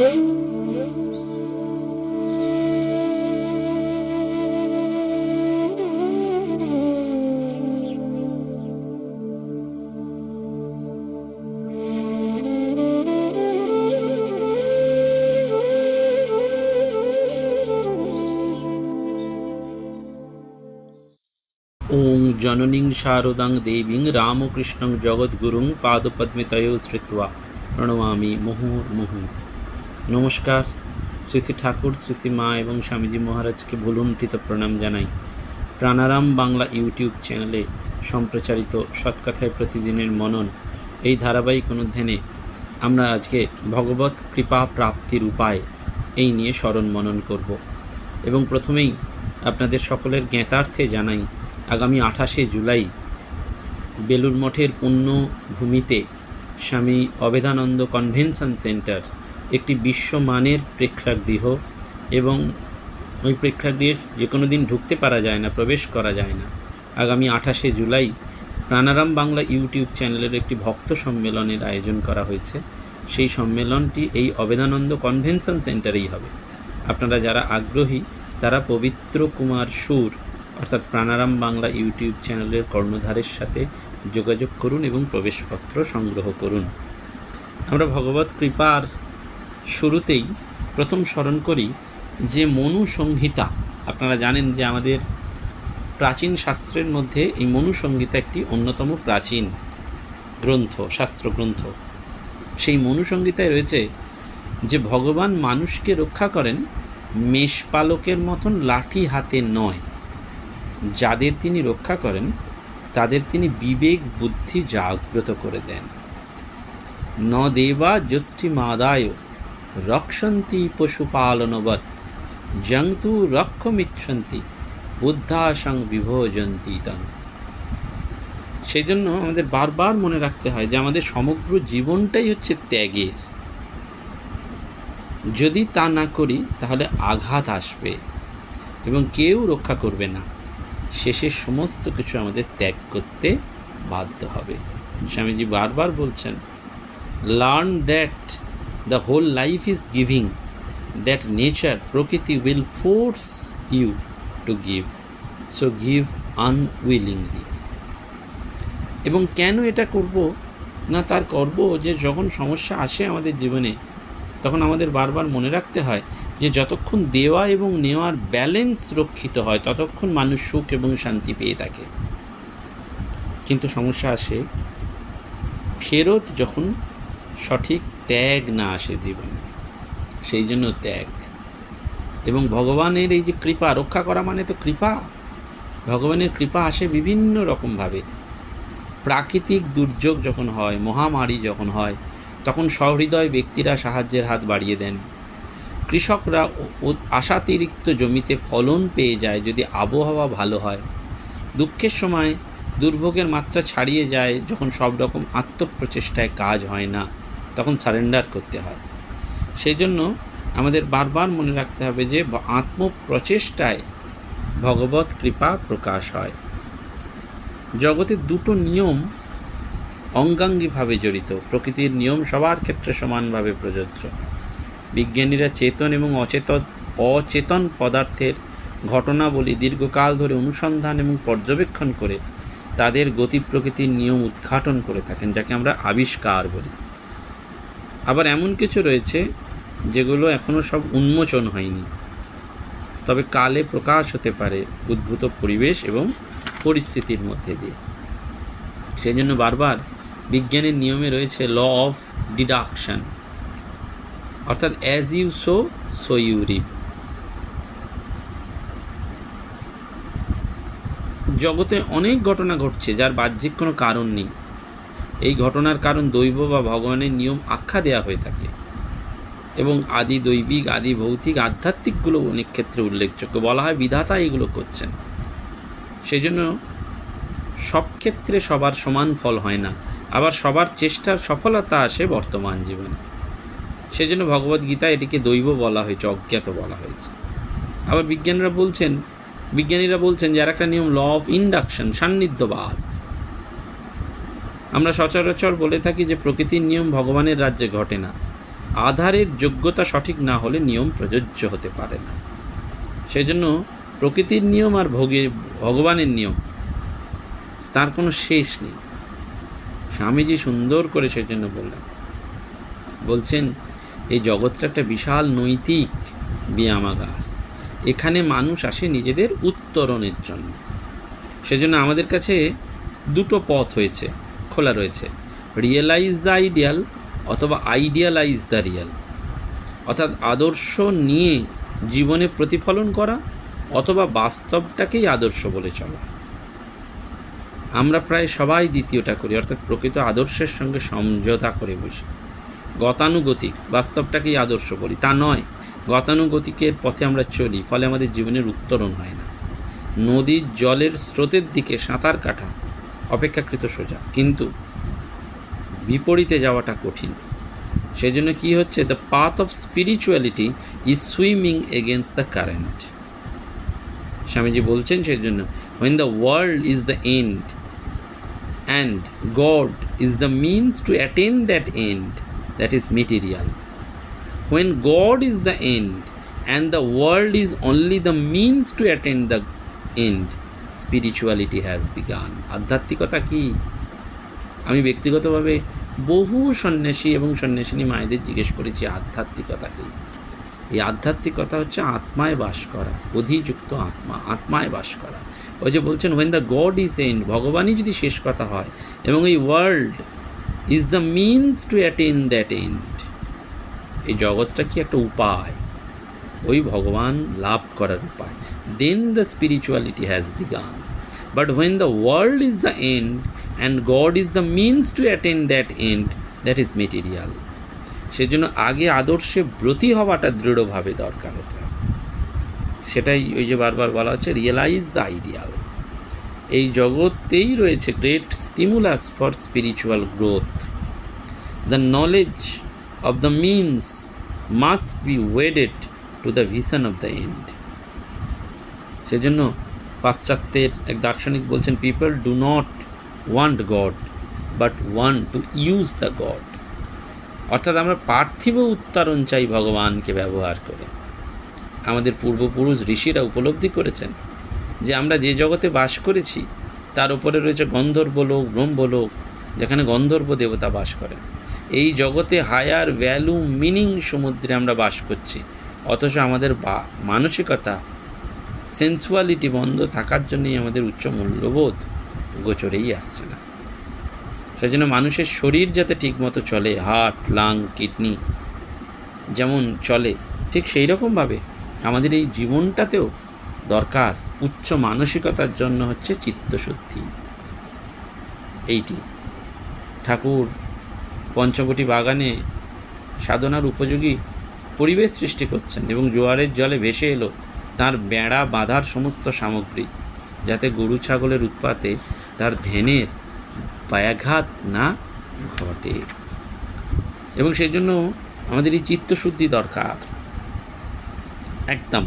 ॐ जननीं शारदां देवीं रामकृष्णं जगद्गुरुं पादपद्मितयो श्रित्वा प्रणमामि मुहुर्मुहुः। নমস্কার। শ্রী শ্রী ঠাকুর, শ্রী শ্রী মা এবং স্বামীজি মহারাজকে ভুলুণ্ঠিত প্রণাম জানাই। প্রাণারাম বাংলা ইউটিউব চ্যানেলে সম্প্রচারিত সৎকথায় প্রতিদিনের মনন এই ধারাবাহিক অনুধ্যানে আমরা আজকে ভগবত কৃপা প্রাপ্তির উপায় এই নিয়ে স্মরণ মনন করব এবং প্রথমেই আপনাদের সকলের জ্ঞাতার্থে জানাই, আগামী আঠাশে জুলাই বেলুর মঠের পুণ্যভূমিতে স্বামী অবেদানন্দ কনভেনশন সেন্টার একটি বিশ্বমানের প্রেক্ষাগৃহ এবং ওই প্রেক্ষাগৃহে যে কোনো দিন ঢুকতে পারা যায় না, প্রবেশ করা যায় না। আগামী আঠাশে জুলাই প্রাণারাম বাংলা ইউটিউব চ্যানেলের একটি ভক্ত সম্মেলনের আয়োজন করা হয়েছে। সেই সম্মেলনটি এই অবেদানন্দ কনভেনশন সেন্টারেই হবে। আপনারা যারা আগ্রহী, তারা পবিত্র কুমার সুর, অর্থাৎ প্রাণারাম বাংলা ইউটিউব চ্যানেলের কর্ণধারের সাথে যোগাযোগ করুন এবং প্রবেশপত্র সংগ্রহ করুন। আমরা ভগবত কৃপার শুরুতেই প্রথম স্মরণ করি যে মনু সংহিতা আপনারা জানেন যে আমাদের প্রাচীন শাস্ত্রের মধ্যে এই মনু সংহিতা একটি অন্যতম প্রাচীন গ্রন্থ শাস্ত্র গ্রন্থ সেই মনু সংহিতায় রয়েছে যে ভগবান মানুষকে রক্ষা করেন মেষপালকের মতন লাঠি হাতে নয়। যাদের তিনি রক্ষা করেন, তাদের তিনি বিবেক, বুদ্ধি জাগ্রত করে দেন। ন দেবা যষ্টি মাদায় রক্ষন্তি পশুপালনবৎ, জন্তু রক্ষমিচ্ছন্তি বুদ্ধাসং বিভোজন্তি তাং সেই জন্য আমাদের বারবার মনে রাখতে হয় যে আমাদের সমগ্র জীবনটাই হচ্ছে ত্যাগের। যদি তা না করি, তাহলে আঘাত আসবে এবং কেউ রক্ষা করবে না। শেষে সমস্ত কিছু আমাদের ত্যাগ করতে বাধ্য হবে। স্বামীজি বারবার বলছেন learn that the whole life is giving that nature প্রকৃতি will force you to give so give unwillingly এবং কেন এটা করব? না, তার করব যে, যখন সমস্যা আসে আমাদের জীবনে, তখন আমাদের বারবার মনে রাখতে হয় যে, যতক্ষণ দেওয়া এবং নেওয়ার ব্যালেন্স রক্ষিত হয়, ততক্ষণ মানুষ সুখ এবং শান্তি পেয়ে থাকে। কিন্তু সমস্যা আসে, ফেরত যখন সঠিক ত্যাগ না আসে জীবনে, সেই জন্য ত্যাগ। এবং ভগবানের এই যে কৃপা, রক্ষা করা মানে তো কৃপা। ভগবানের কৃপা আসে বিভিন্ন রকমভাবে। প্রাকৃতিক দুর্যোগ যখন হয়, মহামারী যখন হয়, তখন সহৃদয় ব্যক্তিরা সাহায্যের হাত বাড়িয়ে দেন। কৃষকরা আশাতিরিক্ত জমিতে ফলন পেয়ে যায় যদি আবহাওয়া ভালো হয়। দুঃখের সময় দুর্ভোগের মাত্রা ছাড়িয়ে যায় যখন সব রকম আত্মপ্রচেষ্টায় কাজ হয় না। তখন সারেন্ডার করতে হয়। সেই জন্য আমাদের বারবার মনে রাখতে হবে যে আত্মপ্রচেষ্টায় ভগবত কৃপা প্রকাশ হয়। জগতের দুটো নিয়ম অঙ্গাঙ্গিভাবে জড়িত। প্রকৃতির নিয়ম সবার ক্ষেত্রে সমানভাবে প্রযোজ্য। বিজ্ঞানীরা চেতন এবং অচেতন অচেতন পদার্থের ঘটনাবলী দীর্ঘকাল ধরে অনুসন্ধান এবং পর্যবেক্ষণ করে তাদের গতি প্রকৃতির নিয়ম উদ্ঘাটন করে থাকেন, যাকে আমরা আবিষ্কার বলি। আবার এমন কিছু রয়েছে যেগুলো এখনও সব উন্মোচন হয়নি। তবে কালে প্রকাশ হতে পারে উদ্ভূত পরিবেশ এবং পরিস্থিতির মধ্যে দিয়ে। সেই জন্য বারবার বিজ্ঞানের নিয়মে রয়েছে ল অফ ডিডাকশান, অর্থাৎ as you sow so you reap. জগতে অনেক ঘটনা ঘটছে যার বাহ্যিক কোনো কারণ নেই। এই ঘটনার কারণ দৈব বা ভগবানের নিয়ম আখ্যা দেওয়া হয়ে থাকে। এবং আদি দৈবিক, আদি ভৌতিক, আধ্যাত্মিকগুলো অনেক ক্ষেত্রে উল্লেখযোগ্য। বলা হয় বিধাতা এগুলো করছেন। সেই জন্য সব ক্ষেত্রে সবার সমান ফল হয় না। আবার সবার চেষ্টার সফলতা আসে বর্তমান জীবনে। সেজন্য ভগবদ্গীতা এটিকে দৈব বলা হয়েছে, অজ্ঞাত বলা হয়েছে। আবার বিজ্ঞানীরা বলছেন বিজ্ঞানীরা বলছেন যে আর একটা নিয়ম ল অফ ইন্ডাকশন সান্নিধ্যবাদ। আমরা সচরাচর বলে থাকি যে প্রকৃতির নিয়ম ভগবানের রাজ্যে ঘটে না। আধারের যোগ্যতা সঠিক না হলে নিয়ম প্রযোজ্য হতে পারে না। সেজন্য প্রকৃতির নিয়ম আর ভোগে ভগবানের নিয়ম, তার কোনো শেষ নেই। স্বামীজি সুন্দর করে সেজন্য বললেন, বলছেন, এই জগৎটা একটা বিশাল নৈতিক ব্যায়ামাগার এখানে মানুষ আসে নিজেদের উত্তরণের জন্য। সেজন্য আমাদের কাছে দুটো পথ হয়েছে। খোলা রয়েছে। রিয়েলাইজ দ্য আইডিয়াল অথবা আইডিয়ালাইজ দ্য রিয়েল অর্থাৎ আদর্শ নিয়ে জীবনে প্রতিফলন করা অথবা বাস্তবটাকেই আদর্শ বলে চলা। আমরা প্রায় সবাই দ্বিতীয়টা করি, অর্থাৎ প্রকৃত আদর্শের সঙ্গে সমঝোতা করে বসি। গতানুগতিক, বাস্তবটাকেই আদর্শ বলি। তা নয় গতানুগতিকের পথে আমরা চলি, ফলে আমাদের জীবনের উত্তরণ হয় না। নদীর জলের স্রোতের দিকে সাঁতার কাটা অপেক্ষাকৃত সোজা। কিন্তু বিপরীতে যাওয়াটা কঠিন। সেই জন্য কী হচ্ছে? The path of spirituality is swimming against the current Swamiji বলছেন সেই জন্য when the world is the end and God is the means to attain that end that is material when God is the end and the world is only the means to attain the end end, has begun আধ্যাত্মিকতা কি? আমি ব্যক্তিগতভাবে বহু সন্ন্যাসী এবং সন্ন্যাসিনী মায়েদের জিজ্ঞেস করেছি আধ্যাত্মিকতা কি? এই আধ্যাত্মিকতা হচ্ছে আত্মায় বাস করা অধিযুক্ত আত্মা আত্মায় বাস করা। ওই যে বলছেন when the God is end ভগবানই যদি শেষ কথা হয় এবং এই world is the means to attain that end এই জগৎটা কি একটা উপায়? ওই ভগবান লাভ করার উপায়। Then the spirituality has begun but when the world is the end and God is the means to attain that end that is material সেজন্য আগে আদর্শে ব্রতী হওয়াটা দৃঢ়ভাবে দরকার হতে। হবে সেটাই ওই যে বারবার বলা হচ্ছে রিয়েলাইজ দ্য আইডিয়াল এই জগতেই রয়েছে great stimulus for spiritual growth the knowledge of the means must be wedded to the vision of the end সেজন্য পাশ্চাত্যের এক দার্শনিক বলছেন people do not want God but want to use the God অর্থাৎ আমরা পার্থিব উত্তরণ চাই ভগবানকে ব্যবহার করে। আমাদের পূর্বপুরুষ ঋষিরা উপলব্ধি করেছেন যে আমরা যে জগতে বাস করেছি, তার উপরে রয়েছে গন্ধর্বলোক ব্রহ্মলোক যেখানে গন্ধর্ব দেবতা বাস করেন। এই জগতে হায়ার ভ্যালু মিনিং সমুদ্রে আমরা বাস করছি, অথচ আমাদের মানসিকতা সেন্সুয়ালিটি বন্ধ থাকার জন্যই আমাদের উচ্চ মূল্যবোধ গোচরেই আসছে না। সেজন্য মানুষের শরীর যাতে ঠিকমতো চলে, হার্ট, লাং, কিডনি যেমন চলে, ঠিক সেই রকমভাবে আমাদের এই জীবনটাতেও দরকার উচ্চ মানসিকতার জন্য হচ্ছে চিত্তশুদ্ধি। এইটি। ঠাকুর পঞ্চবটি বাগানে সাধনার উপযোগী পরিবেশ সৃষ্টি করছেন এবং জোয়ারের জলে ভেসে এলো তার বেড়া বাঁধার সমস্ত সামগ্রী, যাতে গরু ছাগলের উৎপাতে তার ধ্যানের ব্যাঘাত না ঘটে। এবং সেই জন্য আমাদের এই চিত্তশুদ্ধি দরকার। একদম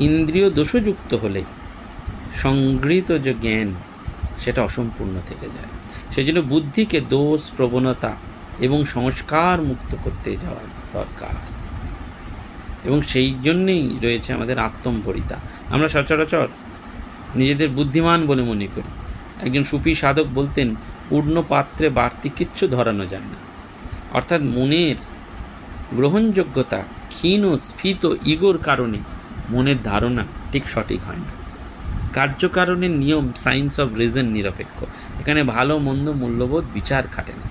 ইন্দ্রিয় দোষযুক্ত হলে সংগৃহীত যে জ্ঞান, সেটা অসম্পূর্ণ থেকে যায়। সেই জন্য বুদ্ধিকে দোষ, প্রবণতা এবং সংস্কার মুক্ত করতে যাওয়া দরকার। এবং সেই জন্যেই রয়েছে আমাদের আত্মম্পরিতা। আমরা সচরাচর নিজেদের বুদ্ধিমান বলে মনে করি। একজন সুফি সাধক বলতেন, পূর্ণ পাত্রে বাড়তি কিচ্ছু ধরানো যায় না। অর্থাৎ মনের গ্রহণযোগ্যতা, ক্ষীণ স্ফীত ইগোর কারণে মনের ধারণা ঠিক সঠিক হয় না। কার্যকারণের নিয়ম সায়েন্স অফ রিজন নিরপেক্ষ। এখানে ভালো, মন্দ, মূল্যবোধ বিচার খাটে না।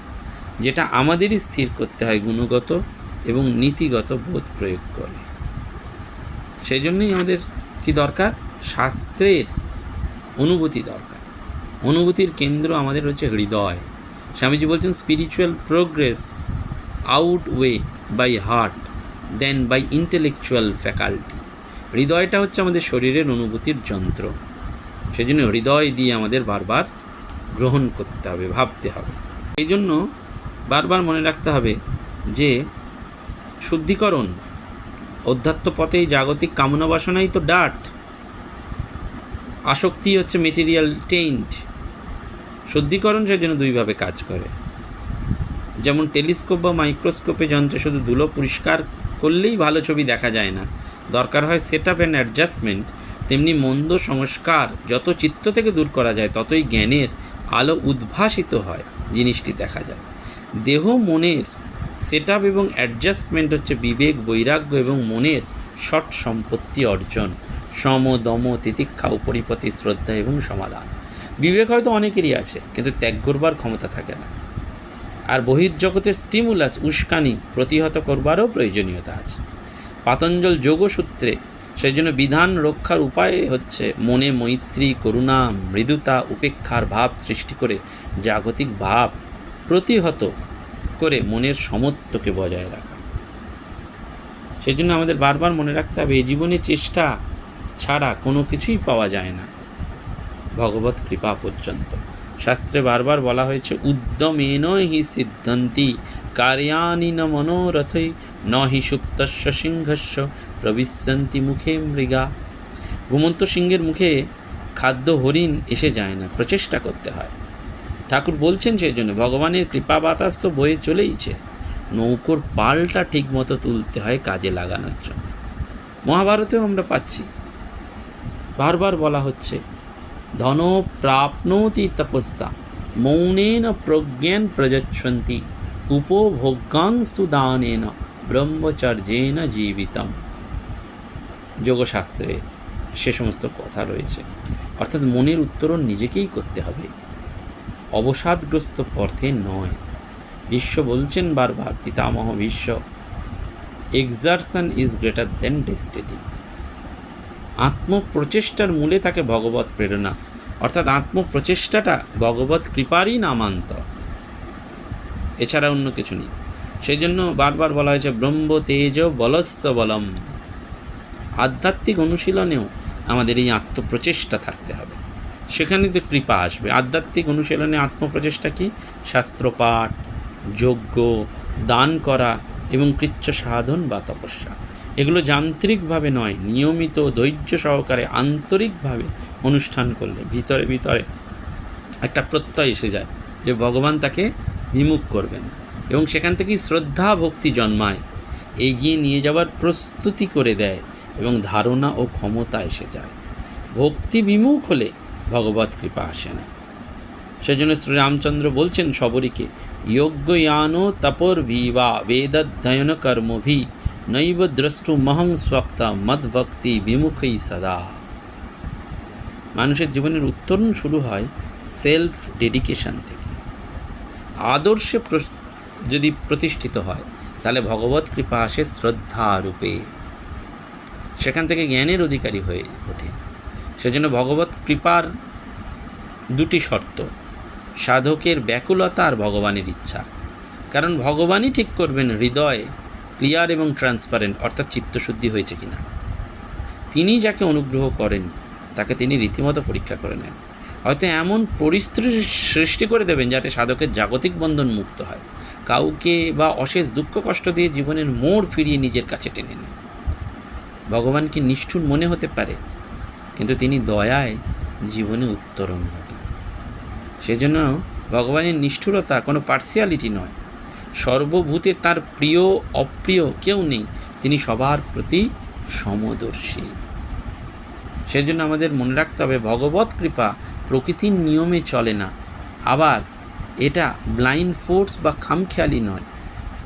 যেটা আমাদেরই স্থির করতে হয় গুণগত এবং নীতিগত বোধ প্রয়োগ করে। সেই জন্যই আমাদের কি দরকার? শাস্ত্রের অনুভূতি দরকার। অনুভূতির কেন্দ্র আমাদের হচ্ছে হৃদয়। স্বামীজি বলছেন spiritual progress out way by heart then by intellectual faculty হৃদয়টা হচ্ছে আমাদের শরীরের অনুভূতির যন্ত্র। সেজন্য হৃদয় দিয়ে আমাদের বারবার গ্রহণ করতে হবে, ভাবতে হবে। এই জন্য বারবার মনে রাখতে হবে যে শুদ্ধিকরণ। অধ্যাত্ম পথেই জাগতিক কামনা বাসনাই তো ডাট আসক্তি হচ্ছে মেটেরিয়াল টেন্ট শুদ্ধিকরণ সেজন্য দুইভাবে কাজ করে। যেমন টেলিস্কোপ বা মাইক্রোস্কোপে যন্ত্রে শুধু ধুলো পরিষ্কার করলেই ভালো ছবি দেখা যায় না। দরকার হয় সেট আপ অ্যান্ড অ্যাডজাস্টমেন্ট তেমনি মন্দ সংস্কার যত চিত্ত থেকে দূর করা যায়, ততই জ্ঞানের আলো উদ্ভাসিত হয়, জিনিসটি দেখা যায়। দেহ, মনের সেট এবং অ্যাডজাস্টমেন্ট হচ্ছে বিবেক, বৈরাগ্য এবং মনের শট সম্পত্তি অর্জন। সম, দম, তিতিক্ষা, উপরিপতি, শ্রদ্ধা এবং সমাধান। বিবেক হয়তো অনেকেরই আছে, কিন্তু ত্যাগ করবার ক্ষমতা থাকে না। আর বহির্জগতের স্টিমুলাস উস্কানি প্রতিহত করবারও প্রয়োজনীয়তা আছে। পাতঞ্জল যোগসূত্রে সেই জন্য বিধান রক্ষার উপায় হচ্ছে মনে মৈত্রী, করুণা, মৃদুতা, উপেক্ষার ভাব সৃষ্টি করে জাগতিক ভাব প্রতিহত করে মনের সমত্বকে বজায় রাখা। সেই জন্য আমাদের বারবার মনে রাখতে হবে, এই জীবনে চেষ্টা ছাড়া কোনো কিছুই পাওয়া যায় না। ভগবত কৃপা পর্যন্ত। শাস্ত্রে বারবার বলা হয়েছে, উদ্যমেন হি সিদ্ধান্তি কার্যানি ন মনোরথই ন হি সুপ্তস্য সিংহস্য প্রবিশন্তি মুখে মৃগা। ঘুমন্ত সিংহের মুখে খাদ্য হরিণ এসে যায় না, প্রচেষ্টা করতে হয়। ঠাকুর বলছেন সেই জন্য ভগবানের কৃপা বাতাস তো বয়ে চলেইছে। নৌকোর পালটা ঠিকমতো তুলতে হয় কাজে লাগানোর জন্য। মহাভারতেও আমরা পাচ্ছি। বারবার বলা হচ্ছে ধন প্রাপ্নোতি তপস্যা, মৌনেন প্রজ্ঞান প্রযচ্ছন্তি উপভোগ্যাংস্তু দানেন ব্রহ্মচর্যেন জীবিতম। যোগশাস্ত্রে সে সমস্ত কথা রয়েছে। অর্থাৎ মনের উত্তরণ নিজেকেই করতে হবে। অবসাদগ্রস্ত পথে নয়। বিশ্ব বলছেন বারবার, পিতামহ বিশ্ব exertion is greater than destiny আত্মপ্রচেষ্টার মূলে থাকে ভগবত প্রেরণা। অর্থাৎ আত্মপ্রচেষ্টাটা ভগবত কৃপারই নামান্ত এছাড়া অন্য কিছু নেই। সেই জন্য বারবার বলা হয়েছে, ব্রহ্ম, তেজ, বলস্য, বলম। আধ্যাত্মিক অনুশীলনেও আমাদের এই আত্মপ্রচেষ্টা থাকতে হবে। সেখানে তো কৃপা আসবে। আধ্যাত্মিক অনুশীলনে আত্মপ্রচেষ্টা কি? শাস্ত্রপাঠ যজ্ঞ, দান করা এবং কৃচ্ছ সাধন বা তপস্যা। এগুলো যান্ত্রিকভাবে নয়, নিয়মিত ধৈর্য সহকারে আন্তরিকভাবে অনুষ্ঠান করলে ভিতরে ভিতরে একটা প্রত্যয় এসে যায় যে ভগবান তাকে বিমুখ করবেন এবং সেখান থেকেই শ্রদ্ধা ভক্তি জন্মায়, এগিয়ে নিয়ে যাওয়ার প্রস্তুতি করে দেয় এবং ধারণা ও ক্ষমতা এসে যায়। ভক্তি বিমুখ হলে ভগবত কৃপা আসে না। সেজন্য শ্রী রামচন্দ্র বলছেন সবরীকে, যোগ্যয়ানো তপর ভিবা বেদধ্যয়ন কর্মভি নৈব দ্রষ্টু মহং স্বক্তা মদভক্তি বিমুখই সদা। মানুষের জীবনের উত্তরণ শুরু হয় সেলফ ডেডিকেশন থেকে। আদর্শে যদি প্রতিষ্ঠিত হয়, তাহলে ভগবত কৃপা আসে শ্রদ্ধা রূপে সেখান থেকে জ্ঞানের অধিকারী হয়ে ওঠে। সেজন্য ভগবত কৃপার দুটি শর্ত, সাধকের ব্যাকুলতা আর ভগবানের ইচ্ছা। কারণ ভগবানই ঠিক করবেন হৃদয় ক্লিয়ার এবং ট্রান্সপারেন্ট, অর্থাৎ চিত্তশুদ্ধি হয়েছে কিনা। তিনি যাকে অনুগ্রহ করেন, তাকে তিনি রীতিমতো পরীক্ষা করে নেন। হয়তো এমন পরিস্থিতি সৃষ্টি করে দেবেন যাতে সাধকের জাগতিক বন্ধন মুক্ত হয়। কাউকে বা অশেষ দুঃখ কষ্ট দিয়ে জীবনের মোড় ফিরিয়ে নিজের কাছে টেনে নেন। ভগবান কি নিষ্ঠুর মনে হতে পারে? কিন্তু তিনি দয়ায় জীবনে উত্তরণ ঘটান। সেজন্য ভগবানের নিষ্ঠুরতা কোনো পার্সিয়ালিটি নয়। সর্বভূতে তার প্রিয়, অপ্রিয় কেউ নেই। তিনি সবার প্রতি সমদর্শী। সেজন্য আমাদের মনে রাখতে হবে, ভগবত কৃপা প্রকৃতির নিয়মে চলে না। আবার এটা ব্লাইন্ড ফোর্স বা খামখেয়ালি নয়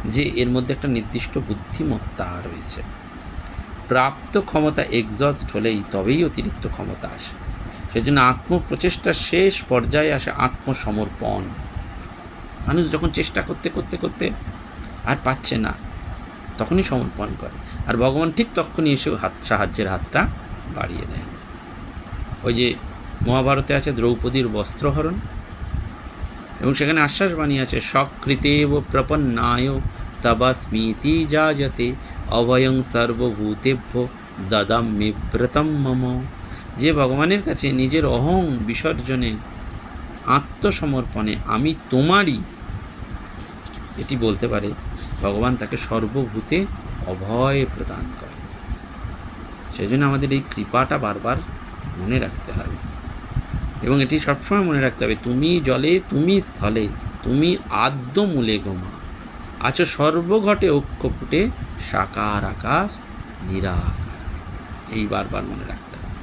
যে এর মধ্যে একটা নির্দিষ্ট বুদ্ধিমত্তা রয়েছে। প্রাপ্ত ক্ষমতা এক্সস্ট হলেই তবেই অতিরিক্ত ক্ষমতা আসে। সেজন্য আত্মপ্রচেষ্টার শেষ পর্যায়ে আসে আত্মসমর্পণ। মানুষ যখন চেষ্টা করতে করতে করতে আর পাচ্ছে না, তখনই সমর্পণ করে। আর ভগবান ঠিক তখনই এসে হাত, সাহায্যের হাতটা বাড়িয়ে দেয়। ওই যে মহাভারতে আছে দ্রৌপদীর বস্ত্রহরণ এবং সেখানে আশ্বাস বাণী আছে, সকৃতেব প্রপন্নায় তবা স্মৃতি যাজতে অভয়ং সর্বভূতেভ্য দদাম্যব্রতম মম। যে ভগবানের কাছে নিজের অহং বিসর্জনে আত্মসমর্পণে আমি তোমারই, এটি বলতে পারে, ভগবান তাকে সর্বভূতে অভয় প্রদান করে সেই জন্য আমাদের এই কৃপাটা বারবার মনে রাখতে হবে। এবং এটি সবসময় মনে রাখতে হবে, তুমি জলে, তুমি স্থলে, তুমি আদ্য মূলে গোমা। আছো সর্বঘটে ঐক্য ফুটে সাকার আকার, নিরাকার। এই বারবার মনে রাখতে হবে।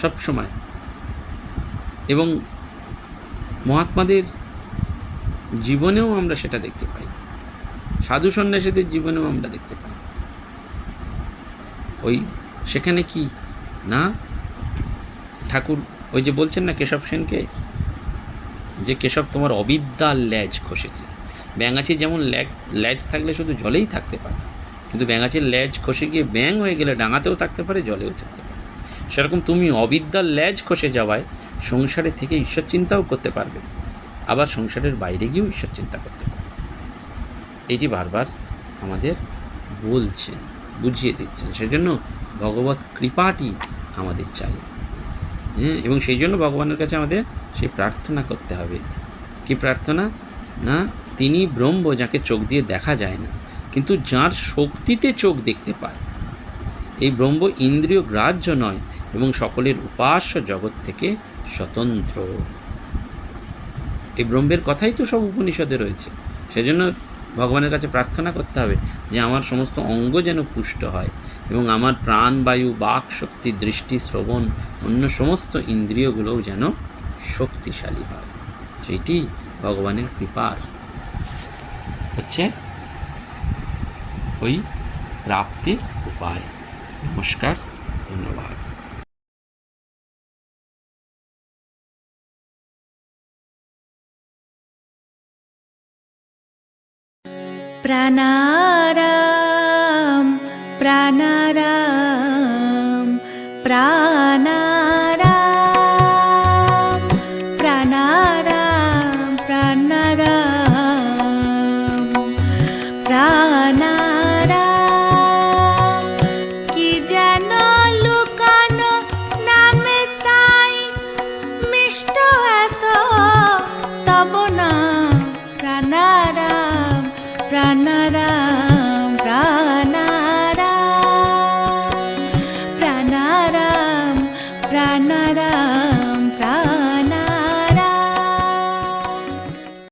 সবসময় এবং মহাত্মাদের জীবনেও আমরা সেটা দেখতে পাই। সাধু সন্ন্যাসীদের জীবনেও আমরা দেখতে পাই। ওই সেখানে কি? না? ঠাকুর, ওই যে বলছেন না কেশব সেনকে? যে কেশব তোমার অবিদ্যার ল্যাজ খসেছে ব্যাঙাচি যেমন ল্যাজ থাকলে শুধু জলেই থাকতে পারে। কিন্তু ব্যাঙাচির ল্যাজ খসে গিয়ে ব্যাং হয়ে গেলে ডাঙাতেও থাকতে পারে, জলেও থাকতে পারে। সেরকম তুমি অবিদ্যার ল্যাজ খসে যাওয়ায় সংসারে থেকে ঈশ্বর চিন্তাও করতে পারবে। আবার সংসারের বাইরে গিয়েও ঈশ্বর চিন্তা করতে পারবে। এটি বারবার আমাদের বলছেন, বুঝিয়ে দিচ্ছেন, সেজন্য ভগবত কৃপাটি আমাদের চাই। হ্যাঁ এবং সেই জন্য ভগবানের কাছে আমাদের সেই প্রার্থনা করতে হবে। কি প্রার্থনা? না তিনি ব্রহ্ম যাকে চোখ দিয়ে দেখা যায় না, কিন্তু যার শক্তিতে চোখ দেখতে পায়। এই ব্রহ্ম ইন্দ্রিয় গ্রাহ্য নয় এবং সকলের উপাস্য জগৎ থেকে স্বতন্ত্র। এই ব্রহ্মের কথাই তো সব উপনিষদে রয়েছে। সেজন্য ভগবানের কাছে প্রার্থনা করতে হবে যে আমার সমস্ত অঙ্গ যেন পুষ্ট হয় এবং আমার প্রাণ, বায়ু, বাক শক্তি, দৃষ্টি, শ্রবণ, অন্য সমস্ত ইন্দ্রিয়গুলোও যেন শক্তিশালী হয়। সেইটি ভগবানের কৃপার। হচ্ছে ওই প্রাপ্তির উপায় নমস্কার ধন্যবাদ प्राणाराम प्राणाराम प्राणाराम